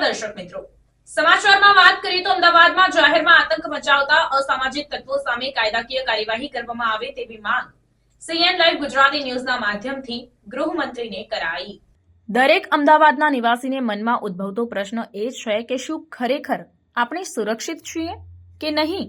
દર્શક મિત્રો. સમાચારમાં વાત કરીએ તો અમદાવાદમાં જાહેરમાં આતંક મચાવતા અસામાજિક તત્વો સામે કાયદાકીય કાર્યવાહી કરવામાં આવે તેવી માંગ સીએન લાઈવ ગુજરાતી ન્યૂઝના માધ્યમથી ગૃહમંત્રીને કરાઈ. દરેક અમદાવાદના નિવાસીને મનમાં ઉદ્ભવતો પ્રશ્ન એ છે કે શું ખરેખર આપણે સુરક્ષિત છીએ કે નહીં?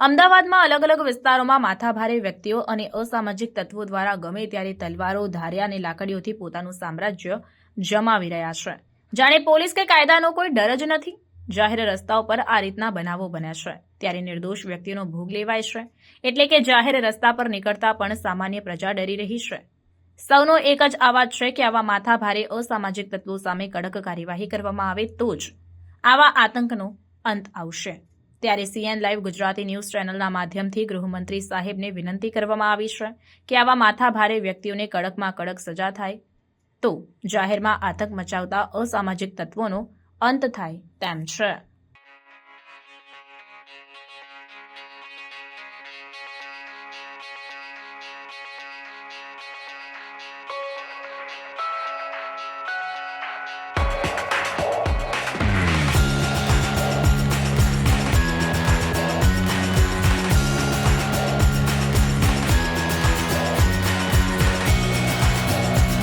અમદાવાદમાં અલગ અલગ વિસ્તારોમાં માથાભારે વ્યક્તિઓ અને અસામાજિક તત્વો દ્વારા ગમે ત્યારે તલવારો, ધાર્યા અને લાકડીઓથી પોતાનું સામ્રાજ્ય જમાવી રહ્યા છે. જાણે પોલીસ કે કાયદાનો કોઈ ડર જ નથી? જાહેર રસ્તાઓ પર આ રીતના બનાવો બન્યા છે. ત્યારે નિર્દોષ વ્યક્તિનો ભોગ લેવાય છે. એટલે કે જાહેર રસ્તા પર નીકળતા પણ સામાન્ય પ્રજા ડરી રહી છે. સૌનો એક જ અવાજ છે કે આવા માથાભારે અસામાજિક તત્વો સામે કડક કાર્યવાહી કરવામાં આવે તો જ આવા આતંકનો અંત આવશે. ત્યારે સીએન લાઈવ ગુજરાતી ન્યૂઝ ચેનલના માધ્યમથી ગૃહમંત્રી સાહેબને વિનંતી કરવામાં આવી છે કે આવા માથાભારે વ્યક્તિઓને કડકમાં કડક સજા થાય તો જાહેરમાં આતંક મચાવતા અસામાજિક તત્વોનો અંત થાય તેમ છે.